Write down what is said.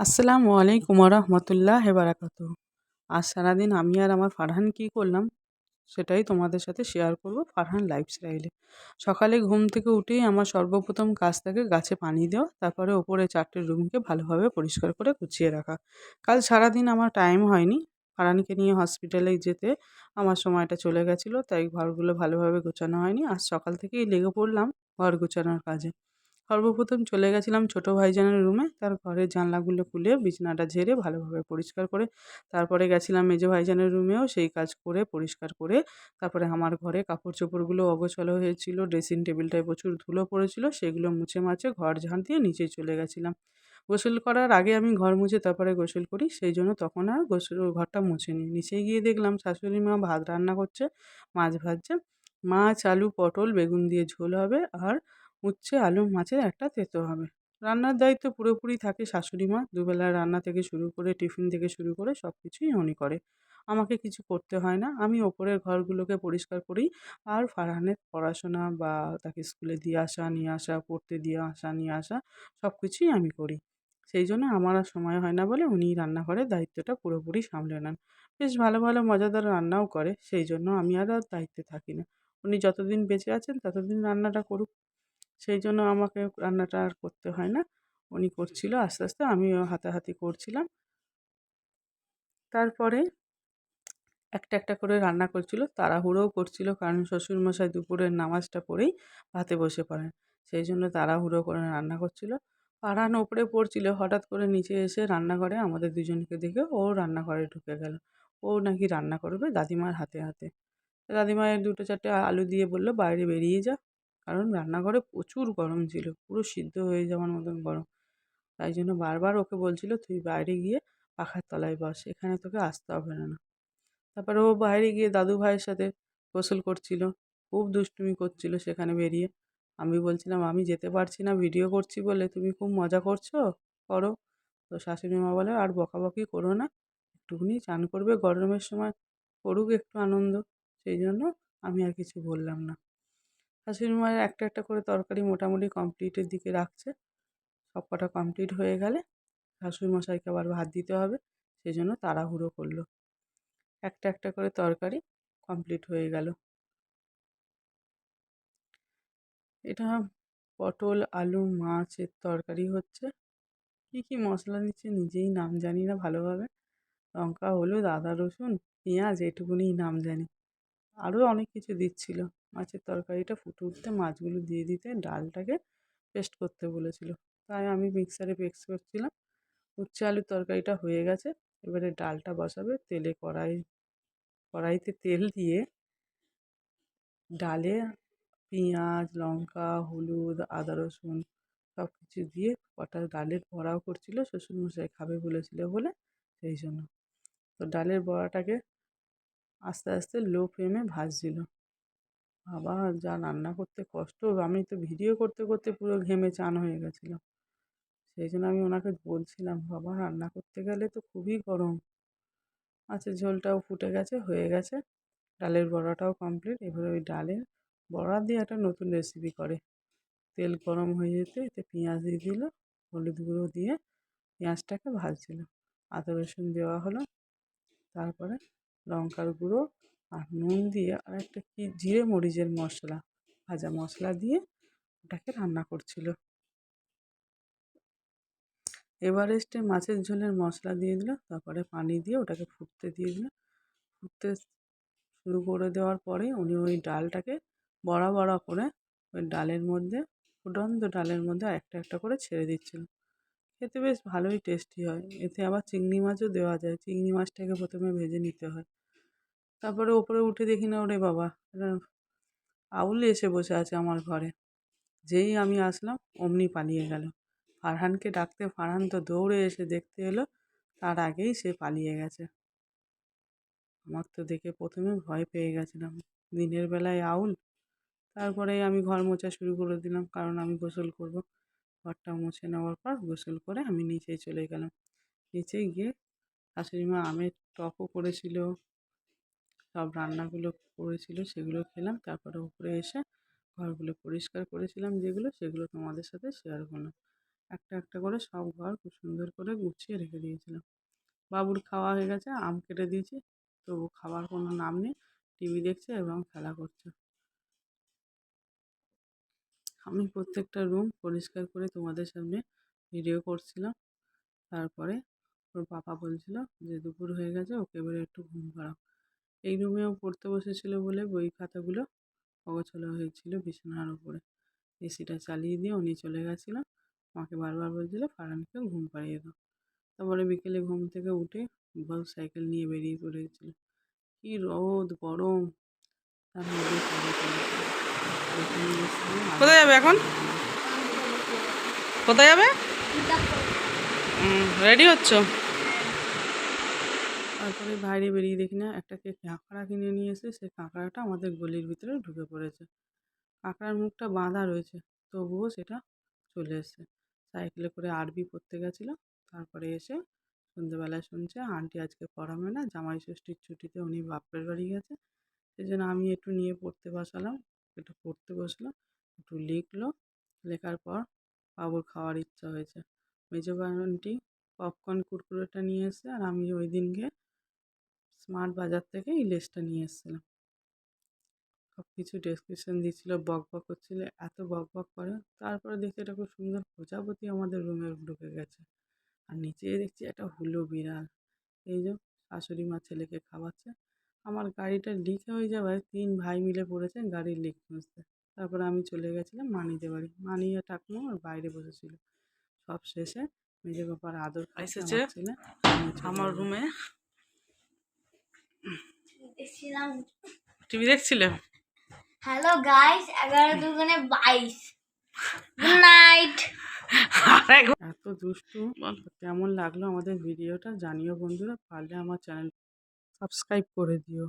আসসালামু আলাইকুম রহমতুল্লাহ বারাকাত। আজ সারাদিন আমি আর আমার ফারহান কি করলাম, সেটাই তোমাদের সাথে শেয়ার করব ফারহান লাইফস্টাইলে সকালে ঘুম থেকে উঠেই আমার সর্বপ্রথম কাজ থাকে গাছে পানি দেওয়া, তারপরে ওপরে চারটে রুমকে ভালোভাবে পরিষ্কার করে গুছিয়ে রাখা। কাল সারাদিন আমার টাইম হয়নি, ফারহানকে নিয়ে হসপিটালে যেতে আমার সময়টা চলে গেছিল, তাই ঘরগুলো ভালোভাবে গোছানো হয়নি। আজ সকাল থেকেই লেগে পড়লাম ঘর গোছানোর কাজে। সর্বপ্রথম চলে গেছিলাম ছোটো ভাইজানের রুমে। তার ঘরের জানলাগুলো খুলে বিছানাটা ঝেড়ে ভালোভাবে পরিষ্কার করে তারপরে গেছিলাম মেজো ভাইজানের রুমেও সেই কাজ করে পরিষ্কার করে তারপরে আমার ঘরে কাপড় চোপড়গুলো অগোছালো হয়েছিল ড্রেসিং টেবিলটায় প্রচুর ধুলো পড়েছিল, সেগুলো মুছে মাছে ঘর ঝাঁট দিয়ে নিচে চলে গেছিলাম। গোসল করার আগে আমি ঘর মুছে তারপরে গোসল করি, সেই জন্য তখন আর গোসল ঘরটা মুছে নিই নিচে গিয়ে দেখলাম শাশুড়ি মা ভাত রান্না করছে, মাছ ভাজছে, মাছ, আলু, পটল, বেগুন দিয়ে ঝোল হবে আর উচ্ছে, আলু, মাছের একটা তেতো হবে। রান্নার দায়িত্ব পুরোপুরি থাকে শাশুড়ি মা। দুবেলা রান্না থেকে শুরু করে, টিফিন থেকে শুরু করে সব কিছুই উনি করে। আমাকে কিছু করতে হয় না। আমি ওপরের ঘরগুলোকে পরিষ্কার করি আর ফারহানের পড়াশোনা বা তাকে স্কুলে দিয়ে আসা, নিয়ে আসা, পড়তে দিয়ে আসা, নিয়ে আসা সব কিছুই আমি করি। সেই জন্য আমার আর সময় হয় না বলে উনিই রান্নাঘরের দায়িত্বটা পুরোপুরি সামলে নেন। বেশ ভালো ভালো, মজাদার রান্নাও করে। সেই জন্য আমি আর দায়িত্বে থাকি না। উনি যতদিন বেঁচে আছেন, ততদিন রান্নাটা করুক। সেই জন্য আমাকে রান্নাটা আর করতে হয় না। উনি করছিল আস্তে আস্তে, আমিও হাতাহাতি করছিলাম। তারপরে একটা একটা করে রান্না করছিল, তাড়াহুড়োও করছিল কারণ শ্বশুরমশাই দুপুরের নামাজটা পড়েই ভাতে বসে পড়েন। সেই জন্য তাড়াহুড়ো করে রান্না করছিল। পাড়ান ওপরে পড়ছিল, হঠাৎ করে নিচে এসে রান্নাঘরে আমাদের দুজনকে দেখে ও রান্নাঘরে ঢুকে গেল। ও নাকি রান্না করবে দাদিমার হাতে হাতে। দাদিমায়ের দুটো চারটে আলু দিয়ে বলল, বাইরে বেরিয়ে যা। কারণ রান্নাঘরে প্রচুর গরম ছিল, পুরো সিদ্ধ হয়ে যাওয়ার মতন গরম। তাই জন্য বারবার ওকে বলছিল, তুই বাইরে গিয়ে পাখার তলায় বস, এখানে তোকে আসতে হবে না। তারপরে ও বাইরে গিয়ে দাদু ভাইয়ের সাথে গোসল করছিল, খুব দুষ্টুমি করছিল সেখানে বেরিয়ে। আমি বলছিলাম, আমি যেতে পারছি না, ভিডিও করছি বলে, তুমি খুব মজা করছ, করো। তো শাশুড়ি মা বলে, আর বকাবকি করো না, একটুখানি চান করবে, গরমের সময় করুক একটু আনন্দ। সেই জন্য আমি আর কিছু বললাম না। শাশুড়ি মায়ের একটা একটা করে তরকারি মোটামুটি কমপ্লিটের দিকে রাখছে। সব কটা কমপ্লিট হয়ে গেলে শাশুড়ি মশাইকে আবার ভাত দিতে হবে সেই জন্য তাড়াহুড়ো করল। একটা একটা করে তরকারি কমপ্লিট হয়ে গেল। এটা পটল, আলু, মাছের তরকারি হচ্ছে। কী কী মশলা দিচ্ছে নিজেই নাম জানি না ভালোভাবে। লঙ্কা, হলুদ, আদা, রসুন, পেঁয়াজ এটুকুনি নাম জানি। আরও অনেক কিছু দিচ্ছিল। মাছের তরকারিটা ফুটে উঠতে মাছগুলো দিয়ে দিতে ডালটাকে পেস্ট করতে বলেছিল। তাই আমি মিক্সারে পেস্ট করছিলাম। উচ্ছে আলুর তরকারিটা হয়ে গেছে। এবারে ডালটা বসাবে। তেলে কড়াই, কড়াইতে তেল দিয়ে ডালে পেঁয়াজ, লঙ্কা, হলুদ, আদা, রসুন সব কিছু দিয়ে কটা ডালের বড়াও করছিল। শ্বশুরমশাই খাবে বলেছিল বলে সেই জন্য। তো ডালের বড়াটাকে আস্তে আস্তে লো ফ্লেমে ভাজছিল। বাবা, যা রান্না করতে কষ্ট, আমি তো ভিডিও করতে করতে পুরো ঘেমে চান হয়ে গেছিল। সেই জন্য আমি ওনাকে বলছিলাম, বাবা, রান্না করতে গেলে তো খুবই গরম। মাছের ঝোলটাও ফুটে গেছে, হয়ে গেছে। ডালের বড়াটাও কমপ্লিট এবারে ওই ডালের বড়া দিয়ে একটা নতুন রেসিপি করে। তেল গরম হয়ে যেতে, এতে পেঁয়াজ দিয়ে দিল, হলুদ গুঁড়ো দিয়ে পেঁয়াজটাকে ভাজছিল। আদা রসুন দেওয়া হলো। তারপরে লঙ্কার গুঁড়ো আর নুন দিয়ে আর একটা কী জিরে মরিচের মশলা, ভাজা মশলা দিয়ে ওটাকে রান্না করছিল। এভারেস্টে মাছের ঝোলের মশলা দিয়ে দিল, তারপরে পানি দিয়ে ওটাকে ফুটতে দিয়ে দিল। ফুটতে শুরু করে দেওয়ার পরে উনি ওই ডালটাকে বড়া বড়া করে ওই ডালের মধ্যে, ফুটন্ত ডালের মধ্যে একটা একটা করে ছেড়ে দিচ্ছিল। খেতে বেশ ভালোই টেস্টি হয়। এতে আবার চিংড়ি মাছও দেওয়া যায়। চিংড়ি মাছটাকে প্রথমে ভেজে নিতে হয়। তারপরে ওপরে উঠে দেখি না ওরে বাবা আউল এসে বসে আছে আমার ঘরে। যেই আমি আসলাম, অমনি পালিয়ে গেল। ফারহানকে ডাকতে ফারহান তো দৌড়ে এসে দেখতে এলো, তার আগেই সে পালিয়ে গেছে। আমার তো দেখে প্রথমে ভয় পেয়ে গেছিলাম। দিনের বেলায় আউল, তারপরে আমি ঘর মোছা শুরু করে দিলাম, কারণ আমি গোসল করব। ঘরটা মুছে নেওয়ার পর গোসল করে আমি নিচে চলে গেলাম। নিচে গিয়ে শাশুড়ি মা আমের টকও করেছিল সব রান্নাগুলো করেছিল সেগুলো খেলাম। তারপরে উপরে এসে ঘরগুলো পরিষ্কার করেছিলাম যেগুলো, সেগুলো তোমাদের সাথে শেয়ার করলাম একটা একটা করে সব ঘর খুব সুন্দর করে গুছিয়ে রেখে দিয়েছিলাম। বাবুর খাওয়া হয়ে গেছে, আম কেটে দিয়েছি। তো ও খাওয়ার কোনো নাম নেই। টিভি দেখছে এবং খেলা করছে। আমি প্রত্যেকটা রুম পরিষ্কার করে তোমাদের সামনে ভিডিও করছিলাম। তারপরে ওর পাপা বলছিল যে, দুপুর হয়ে গেছে, ওকে এবারে একটু ঘুম পাড়াও। এই রুমেও পড়তে বসেছিল বলে বই খাতাগুলো অগোছালো হয়েছিল বিছানার উপরে এসিটা চালিয়ে দিয়ে উনি চলে গেছিল মাকে বারবার বলছিল ফারানকে ঘুম পাড়িয়ে দাও। তারপরে বিকেলে ঘুম থেকে উঠে বউ সাইকেল নিয়ে বেরিয়ে পড়েছিল। কী রোদ গরম। তার মধ্যে কোথায় যাবে এখন? কোথায় যাবে? রেডি হচ্ছ? তারপরে বাইরে বেরিয়ে দেখি না একটা কে কাঁকড়া কিনে নিয়ে এসে সেই কাঁকড়াটা আমাদের গলির ভিতরে ঢুকে পড়েছে। কাঁকড়ার মুখটা বাঁধা রয়েছে, তবুও সেটা চলে এসেছে। সাইকেলে করে আরবি পড়তে গেছিল তারপরে এসে সন্ধ্যেবেলায় শুনছে, আন্টি আজকে পড়াবে না, জামাই ষষ্ঠীর ছুটিতে উনি বাপের বাড়ি গেছে। সেই জন্য আমি একটু নিয়ে পড়তে বসালাম, একটু পড়তে বসল একটু লিখলো। লেখার পর বাবুর খাওয়ার ইচ্ছা হয়েছে। মেজো আন্টি পপকর্ন কুরকুরেটা নিয়ে এসে আর আমি ওই দিনকে স্মার্ট বাজার থেকে ইলিশটা নিয়ে এসেছিলাম। সব কিছু ডেসক্রিপশন দিচ্ছিল বক বক করছিল এত বক বক করে। তারপরে দেখছি এটা খুব সুন্দর প্রজাপতি আমাদের রুমে ঢুকে গেছে। আর নিচে দেখছি একটা হুলো বিড়াল। এই যে শাশুড়ি মা ছেলেকে খাওয়াচ্ছে। আমার গাড়িটা লিক হয়ে যাওয়ায় তিন ভাই মিলে পড়েছে গাড়ির লিক খুঁজতে তারপরে আমি চলে গেছিলাম মানিদের বাড়ি। মানি আর ঠাকুমা আর বাইরে বসেছিল। সব শেষে মেজে বাবার আদর এসেছে আমার। রুমে টিভি দেখছিলে? হ্যালো গাইস এগারো দুগুণে বাইশ। গুড নাইট আর এত দুষ্টু। কেমন লাগল আমাদের ভিডিওটা জানিও বন্ধুরা পারলে আমার চ্যানেল সাবস্ক্রাইব করে দিও।